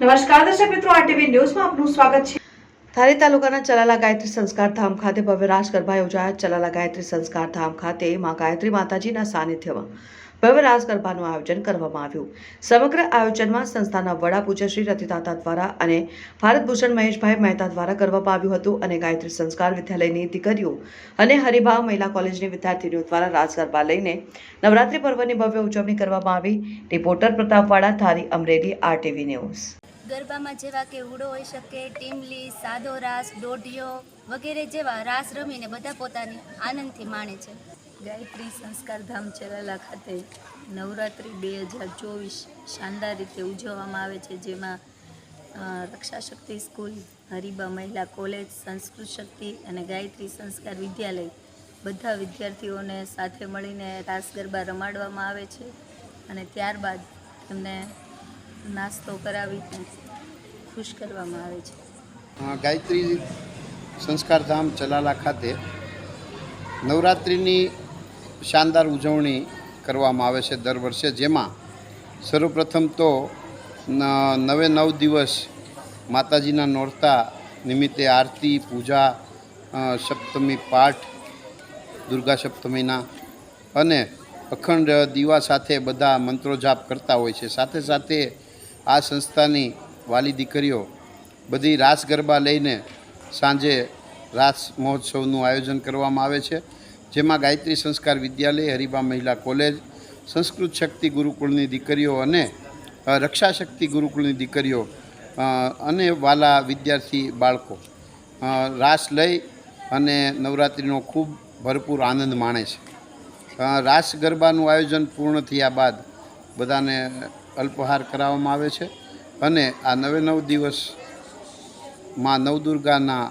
નમસ્કાર દર્શક મિત્રો આરટીવી ન્યૂઝમાં આપનું સ્વાગત છે. ધારી તાલુકાના ચલાલા ગાયત્રી સંસ્કાર ધામ ખાતે ભવ્ય રાસ ગરબા યોજાયા. ચલાલા ગાયત્રી સંસ્કાર ધામ ખાતે માં ગાયત્રી માતાજીના સાનિધ્યમાં ભવ્ય રાસ ગરબાનું આયોજન કરવામાં આવ્યું. સમગ્ર આયોજનમાં સંસ્થાના વડા પૂજ્ય શ્રી રતિદાતા દ્વારા અને ભારતભૂષણ મહેશભાઈ મહેતા દ્વારા કરવામાં આવ્યું હતું અને ગાયત્રી સંસ્કાર વિદ્યાલયની દીકરીઓ અને હરિભા મહિલા કોલેજની વિદ્યાર્થીનીઓ દ્વારા રાસ ગરબા લઈને નવરાત્રી પર્વની ભવ્ય ઉજવણી કરવામાં આવી. Reporter Pratapwada Dhari Amreli, RTV news. ગરબામાં જેવા કે હુડો હોઈ શકે, ટીમલી, સાદો રાસ, દોઢિયો વગેરે જેવા રાસ રમીને બધા પોતાની આનંદથી માણે છે. ગાયત્રી સંસ્કાર ધામ ચલાલા ખાતે નવરાત્રિ બે હજાર ચોવીસ શાનદાર રીતે ઉજવવામાં આવે છે, જેમાં રક્ષાશક્તિ રક્ષા શક્તિ સ્કૂલ, હરિબા મહિલા કોલેજ, સંસ્કૃત શક્તિ અને ગાયત્રી સંસ્કાર વિદ્યાલય બધા વિદ્યાર્થીઓને સાથે મળીને રાસ ગરબા રમાડવામાં આવે છે અને ત્યારબાદ એમને નાસ્તો કરાવી ખુશ કરવામાં આવે છે. ગાયત્રી સંસ્કાર ધામ ચલાલા ખાતે નવરાત્રિની શાનદાર ઉજવણી કરવામાં આવે છે દર વર્ષે, જેમાં સર્વપ્રથમ તો નવે નવ દિવસ માતાજીના નોરતા નિમિત્તે આરતી, પૂજા સપ્તમી પાઠ, દુર્ગા સપ્તમીના અને અખંડ દીવા સાથે બધા મંત્રો જાપ કરતા હોય છે. સાથે સાથે આ સંસ્થાની વાલી દીકરીઓ બધી રાસ ગરબા લઈને સાંજે રાસ મહોત્સવનું આયોજન કરવામાં આવે છે. જેમાં ગાયત્રી સંસ્કાર વિદ્યાલય, હરિબા મહિલા કોલેજ, સંસ્કૃત શક્તિ ગુરુકુળની દીકરીઓ અને રક્ષા શક્તિ ગુરુકુળની દીકરીઓ અને વાલા વિદ્યાર્થી બાળકો રાસ લઈ અને નવરાત્રિનો ખૂબ ભરપૂર આનંદ માણે છે. રાસ ગરબાનું આયોજન પૂર્ણ થયા બાદ બધાને અલ્પહાર કરાવવામાં આવે છે. અને આ નવે નવ દિવસમાં નવદુર્ગાના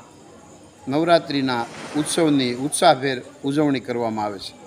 નવરાત્રિના ઉત્સવની ઉત્સાહભેર ઉજવણી કરવામાં આવે છે.